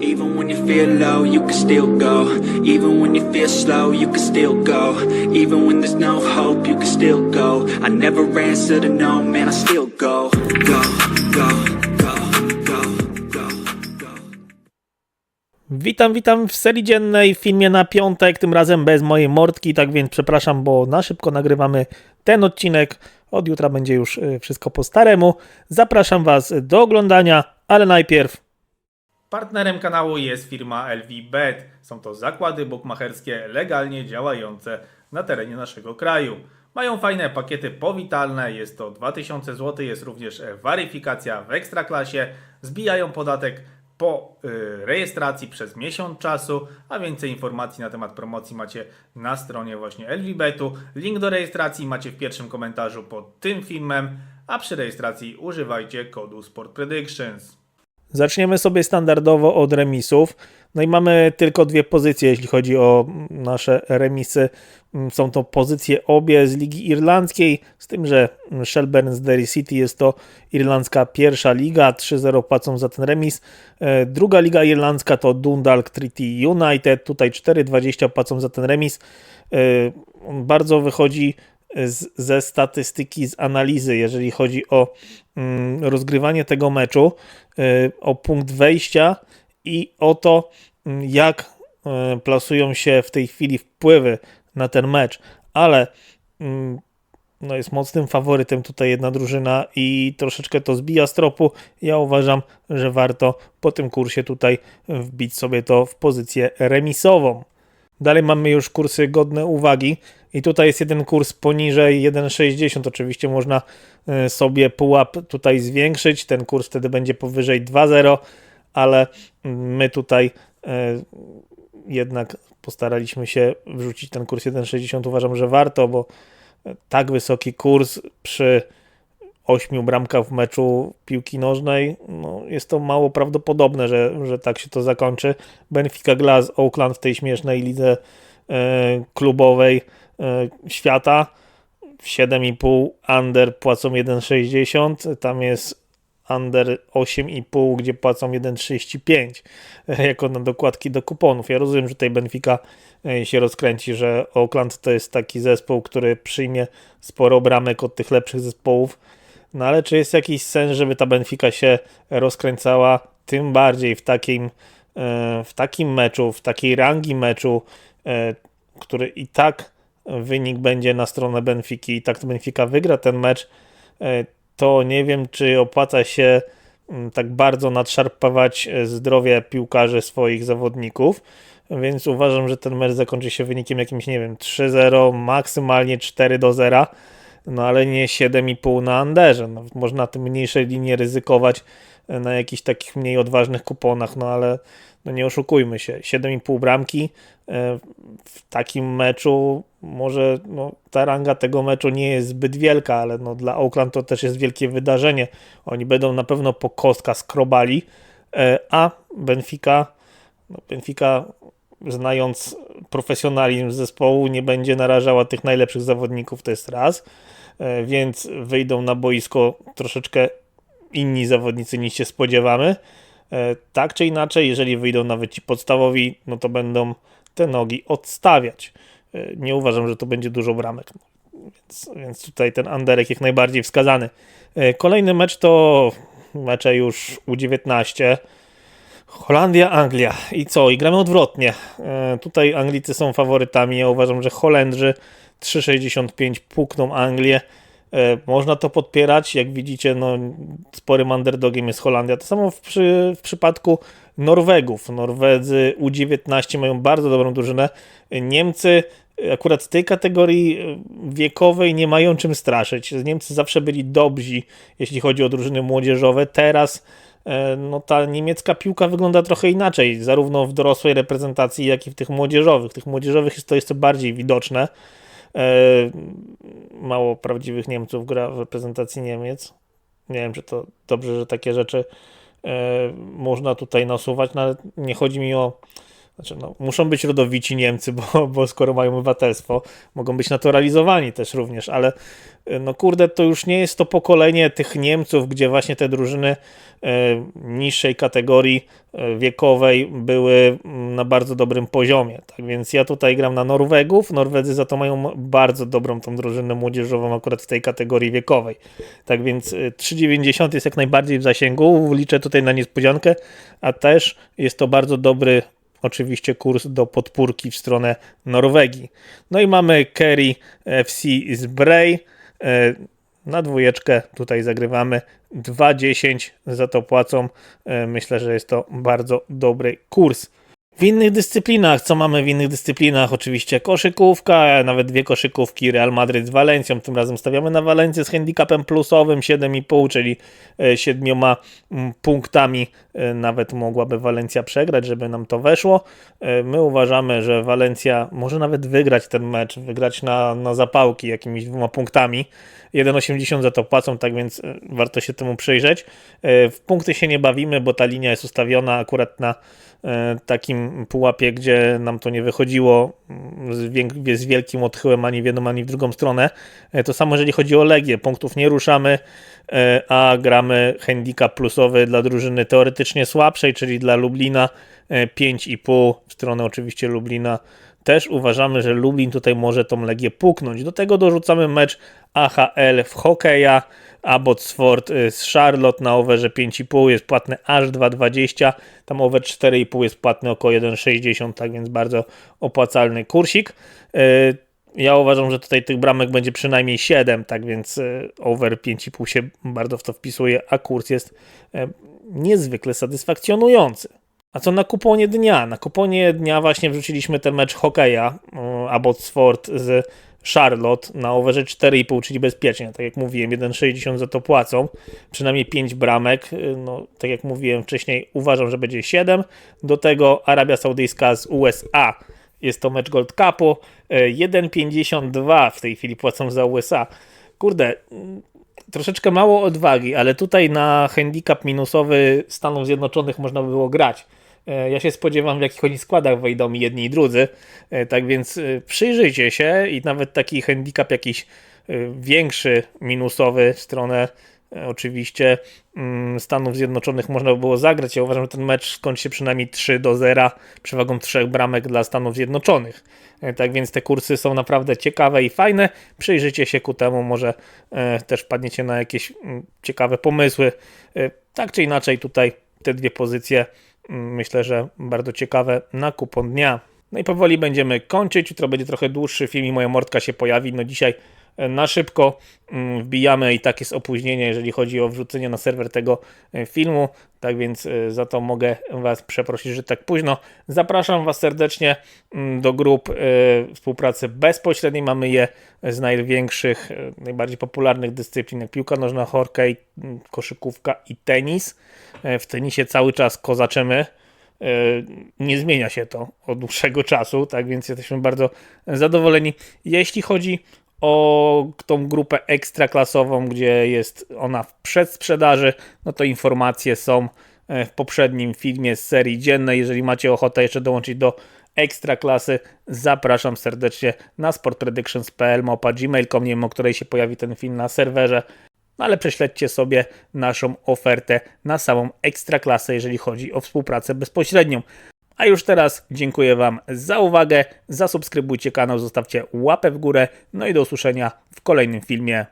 Even when you feel low, you can still go. Even when you feel slow, you can still go. Even when there's no hope, you can still go. I never answer to no, man, I still go. Go, go. Witam, witam w serii dziennej w filmie na piątek, tym razem bez mojej mordki, tak więc przepraszam, bo na szybko nagrywamy ten odcinek. Od jutra będzie już y, wszystko po staremu. Zapraszam Was do oglądania, ale najpierw. Partnerem kanału jest firma LVBet. Są to zakłady bukmacherskie legalnie działające na terenie naszego kraju. Mają fajne pakiety powitalne, jest to 2000 zł, jest również weryfikacja w ekstraklasie, zbijają podatek po y, rejestracji przez miesiąc czasu, a więcej informacji na temat promocji macie na stronie właśnie LVBetu. Link do rejestracji macie w pierwszym komentarzu pod tym filmem, a przy rejestracji używajcie kodu Sport Predictions. Zaczniemy sobie standardowo od remisów. No i mamy tylko dwie pozycje, jeśli chodzi o nasze remisy. Mm, Są to pozycje obie z Ligi Irlandzkiej, z tym, że Shelburne City jest to irlandzka pierwsza liga, 3-0 płacą za ten remis. E, Druga liga irlandzka to Dundalk Treaty United, tutaj 4,20 płacą za ten remis. E, bardzo wychodzi z, ze statystyki, z analizy, jeżeli chodzi o mm, rozgrywanie tego meczu, y, o punkt wejścia i o to, mm, jak y, plasują się w tej chwili wpływy na ten mecz, ale mm, no jest mocnym faworytem tutaj jedna drużyna i troszeczkę to zbija z tropu. Ja uważam, że warto po tym kursie tutaj wbić sobie to w pozycję remisową. Dalej mamy już kursy godne uwagi i tutaj jest jeden kurs poniżej 1,60. Oczywiście można y, sobie pułap tutaj zwiększyć. Ten kurs wtedy będzie powyżej 2,0, ale my tutaj y, jednak postaraliśmy się wrzucić ten kurs 1,60. Uważam, że warto, bo tak wysoki kurs przy ośmiu bramkach w meczu piłki nożnej, no jest to mało prawdopodobne, że, że tak się to zakończy. Benfica Glass Oakland w tej śmiesznej lidze e, klubowej e, świata w 7,5 under płacą 1,60, tam jest under 8,5, gdzie płacą 1,35 e, jako na dokładki do kuponów. Ja rozumiem, że tutaj Benfica e, się rozkręci, że Oakland to jest taki zespół, który przyjmie sporo bramek od tych lepszych zespołów, no ale czy jest jakiś sens, żeby ta Benfica się rozkręcała, tym bardziej w takim, e, w takim meczu, w takiej rangi meczu, e, który i tak wynik będzie na stronę Benfiki, i tak Benfica wygra ten mecz, e, to nie wiem, czy opłaca się mm, tak bardzo nadszarpywać zdrowie piłkarzy swoich zawodników. Więc uważam, że ten mecz zakończy się wynikiem jakimś, nie wiem, 3-0, maksymalnie 4 do 0 no ale nie 7,5 na Anderze. No, można na tym mniejszej linii ryzykować e, na jakichś takich mniej odważnych kuponach, no ale no nie oszukujmy się, 7,5 bramki e, w takim meczu, może no, ta ranga tego meczu nie jest zbyt wielka, ale no, dla Oakland to też jest wielkie wydarzenie. Oni będą na pewno po kostka skrobali, e, a Benfica, no Benfica znając profesjonalizm zespołu, nie będzie narażała tych najlepszych zawodników, to jest raz, E, więc wyjdą na boisko troszeczkę inni zawodnicy niż się spodziewamy. E, Tak czy inaczej, jeżeli wyjdą nawet ci podstawowi, no to będą te nogi odstawiać. E, Nie uważam, że to będzie dużo bramek. Więc, więc tutaj ten Anderek jak najbardziej wskazany. Kolejny mecz to mecze już U19. Holandia, Anglia. I co? I gramy odwrotnie. E, Tutaj Anglicy są faworytami. Ja uważam, że Holendrzy 3,65 pukną Anglię. E, Można to podpierać. Jak widzicie, no, sporym underdogiem jest Holandia. To samo w, przy, w przypadku Norwegów. Norwedzy U19 mają bardzo dobrą drużynę. Niemcy akurat tej kategorii e, wiekowej nie mają czym straszyć. Niemcy zawsze byli dobrzy, jeśli chodzi o drużyny młodzieżowe. Teraz no, ta niemiecka piłka wygląda trochę inaczej, zarówno w dorosłej reprezentacji, jak i w tych młodzieżowych. Tych młodzieżowych jest to jeszcze bardziej widoczne. E, Mało prawdziwych Niemców gra w reprezentacji Niemiec. Nie wiem, czy to dobrze, że takie rzeczy e, można tutaj nasuwać, no nie chodzi mi o znaczy no, muszą być rodowici Niemcy, bo, bo skoro mają obywatelstwo, mogą być naturalizowani też również, ale y, no kurde, to już nie jest to pokolenie tych Niemców, gdzie właśnie te drużyny e, niższej kategorii e, wiekowej były mm, na bardzo dobrym poziomie. Tak więc ja tutaj gram na Norwegów. Norwedzy za to mają bardzo dobrą tą drużynę młodzieżową akurat w tej kategorii wiekowej. Tak więc y, 3,90 jest jak najbardziej w zasięgu. Liczę tutaj na niespodziankę, a też jest to bardzo dobry oczywiście kurs do podpórki w stronę Norwegii. No i mamy Kerry FC z Bray. E, Na dwójeczkę tutaj zagrywamy 2,10 za to płacą. E, Myślę, że jest to bardzo dobry kurs. W innych dyscyplinach, co mamy w innych dyscyplinach? Oczywiście koszykówka, nawet dwie koszykówki, Real Madryt z Walencją. Tym razem stawiamy na Walencję z handicapem plusowym 7,5, czyli e, siedmioma mm, punktami. E, Nawet mogłaby Walencja przegrać, żeby nam to weszło. E, My uważamy, że Walencja może nawet wygrać ten mecz, wygrać na, na zapałki jakimiś dwoma punktami. 1,80 za to płacą, tak więc e, warto się temu przyjrzeć. E, W punkty się nie bawimy, bo ta linia jest ustawiona akurat na e, takim pułapie, gdzie nam to nie wychodziło z, wielkim odchyłem ani w jedną, ani w drugą stronę. E, To samo jeżeli chodzi o Legię. Punktów nie ruszamy, e, a gramy handicap plusowy dla drużyny teoretycznie słabszej, czyli dla Lublina e, 5,5 w stronę oczywiście Lublina. Też uważamy, że Lublin tutaj może tą Legię puknąć. Do tego dorzucamy mecz AHL w hokeja. Abbotsford y, z Charlotte na overze 5,5 jest płatne aż 2,20. Tam over 4,5 jest płatny około 1,60, tak więc bardzo opłacalny kursik. Y, Ja uważam, że tutaj tych bramek będzie przynajmniej 7, tak więc y, over 5,5 się bardzo w to wpisuje, a kurs jest niezwykle satysfakcjonujący. A co na kuponie dnia? Na kuponie dnia właśnie wrzuciliśmy ten mecz hokeja y, Abbotsford z Charlotte na overze 4,5, czyli bezpiecznie. Tak jak mówiłem, 1,60 za to płacą. Przynajmniej 5 bramek. Y, No, tak jak mówiłem wcześniej, uważam, że będzie 7. Do tego Arabia Saudyjska z USA. Jest to mecz Gold Cupu. Y, 1,52 w tej chwili płacą za USA. Kurde, mm, troszeczkę mało odwagi, ale tutaj na handicap minusowy Stanów Zjednoczonych można by było grać. E, Ja się spodziewam, w jakich oni składach wejdą jedni i drudzy. E, Tak więc e, przyjrzyjcie się i nawet taki handicap jakiś większy, minusowy w stronę oczywiście mm, Stanów Zjednoczonych można by było zagrać. Ja uważam, że ten mecz skończy się przynajmniej 3 do 0 przewagą trzech bramek dla Stanów Zjednoczonych. E, Tak więc te kursy są naprawdę ciekawe i fajne. Przyjrzyjcie się ku temu, może e, też padniecie na jakieś mm, ciekawe pomysły. E, Tak czy inaczej, tutaj te dwie pozycje mm, myślę, że bardzo ciekawe na kupon dnia. No i powoli będziemy kończyć. Jutro będzie trochę dłuższy film i moja mordka się pojawi. No dzisiaj na szybko mm, wbijamy i tak jest opóźnienie, jeżeli chodzi o wrzucenie na serwer tego e, filmu. Tak więc e, za to mogę Was przeprosić, że tak późno. Zapraszam Was serdecznie mm, do grup e, współpracy bezpośredniej. Mamy je z największych, najbardziej popularnych dyscyplin, jak piłka nożna, hokej, mm, koszykówka i tenis. W tenisie cały czas kozaczymy. Nie zmienia się to od dłuższego czasu, tak więc jesteśmy bardzo zadowoleni. Jeśli chodzi o tą grupę ekstraklasową, gdzie jest ona w przedsprzedaży, no to informacje są e, w poprzednim filmie z serii dziennej. Jeżeli macie ochotę jeszcze dołączyć do ekstraklasy, zapraszam serdecznie na sportpredictions.pl małpa gmail.com, nie wiem o której się pojawi ten film na serwerze. No ale prześledźcie sobie naszą ofertę na samą ekstraklasę, jeżeli chodzi o współpracę bezpośrednią. A już teraz dziękuję Wam za uwagę, zasubskrybujcie kanał, zostawcie łapę w górę, no i do usłyszenia w kolejnym filmie.